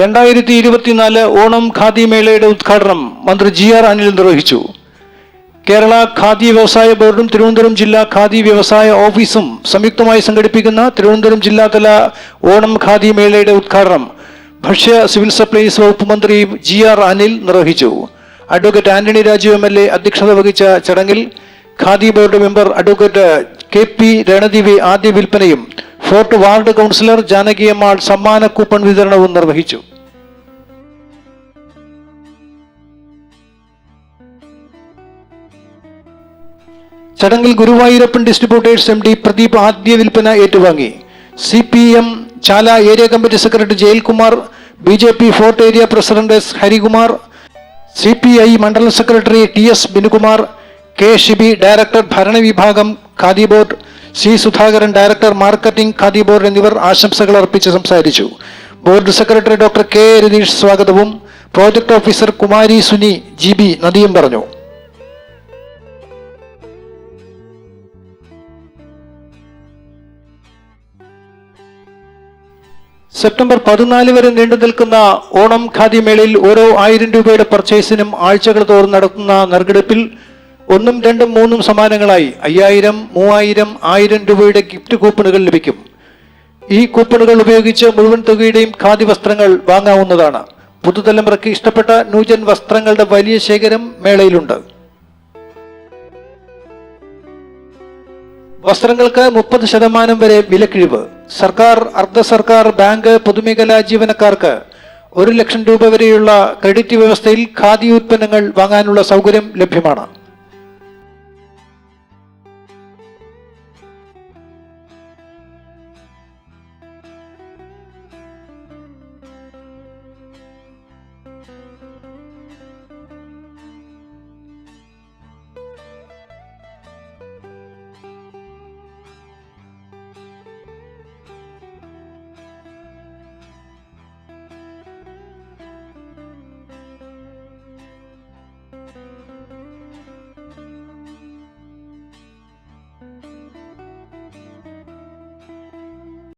രണ്ടായിരത്തി ഇരുപത്തിനാല് ഓണം ഖാദി മേളയുടെ ഉദ്ഘാടനം മന്ത്രി ജി ആർ അനിൽ നിർവഹിച്ചു. കേരള ഖാദി വ്യവസായ ബോർഡും തിരുവനന്തപുരം ജില്ലാ ഖാദി വ്യവസായ ഓഫീസും സംയുക്തമായി സംഘടിപ്പിക്കുന്ന തിരുവനന്തപുരം ജില്ലാതല ഓണം ഖാദി മേളയുടെ ഉദ്ഘാടനം ഭക്ഷ്യ സിവിൽ സപ്ലൈസ് വകുപ്പ് മന്ത്രി ജി ആർ അനിൽ നിർവഹിച്ചു. Advocate Antony Raju M L A അധ്യക്ഷത വഹിച്ച ചടങ്ങിൽ Khadi board member advocate K P Ranadive ആദ്യ വിൽപ്പനയും ഫോർട്ട് വാർഡ് കൗൺസിലർ ജാനകിയമ്മാൾ സമ്മാന കൂപ്പൺ വിതരണവും നിർവഹിച്ചു. ചടങ്ങിൽ Guruvayurappan distributors M D Pradeep ആദ്യ വിൽപ്പന ഏറ്റുവാങ്ങി. C P M Chala area committee secretary Jayalkumar B J P fort area president S Harikumar C P I മണ്ഡലം secretary T S Binukumar K Shibi director ഭരണവിഭാഗം Khadi board C Sudhakaran director marketing Khadi board എന്നിവർ ആശംസകൾ അർപ്പിച്ച് സംസാരിച്ചു. Board secretary doctor K Ratheesh സ്വാഗതവും project officer Kumari Suni G B നദിയും പറഞ്ഞു. September പതിനാല് വരെ നീണ്ടു നിൽക്കുന്ന ഓണം ഖാദി മേളയിൽ ഓരോ ആയിരം രൂപയുടെ പർച്ചേസിനും ആഴ്ചകൾ തോറും നടത്തുന്ന നറുക്കെടുപ്പിൽ ഒന്നും രണ്ടും മൂന്നും സമ്മാനങ്ങളായി അയ്യായിരം മൂവായിരം ആയിരം രൂപയുടെ ഗിഫ്റ്റ് കൂപ്പണുകൾ ലഭിക്കും. ഈ കൂപ്പണുകൾ ഉപയോഗിച്ച് മുഴുവൻ തുകയുടെയും ഖാദി വസ്ത്രങ്ങൾ വാങ്ങാവുന്നതാണ്. പുതുതലമുറയ്ക്ക് ഇഷ്ടപ്പെട്ട നൂജൻ വസ്ത്രങ്ങളുടെ വലിയ ശേഖരം മേളയിലുണ്ട്. വസ്ത്രങ്ങൾക്ക് മുപ്പത് ശതമാനം വരെ വിലക്കിഴിവ്. സർക്കാർ അർദ്ധ സർക്കാർ ബാങ്ക് പൊതുമേഖലാ ജീവനക്കാർക്ക് ഒരു ലക്ഷം രൂപ വരെയുള്ള ക്രെഡിറ്റ് വ്യവസ്ഥയിൽ ഖാദി ഉൽപ്പന്നങ്ങൾ വാങ്ങാനുള്ള സൗകര്യം ലഭ്യമാണ്.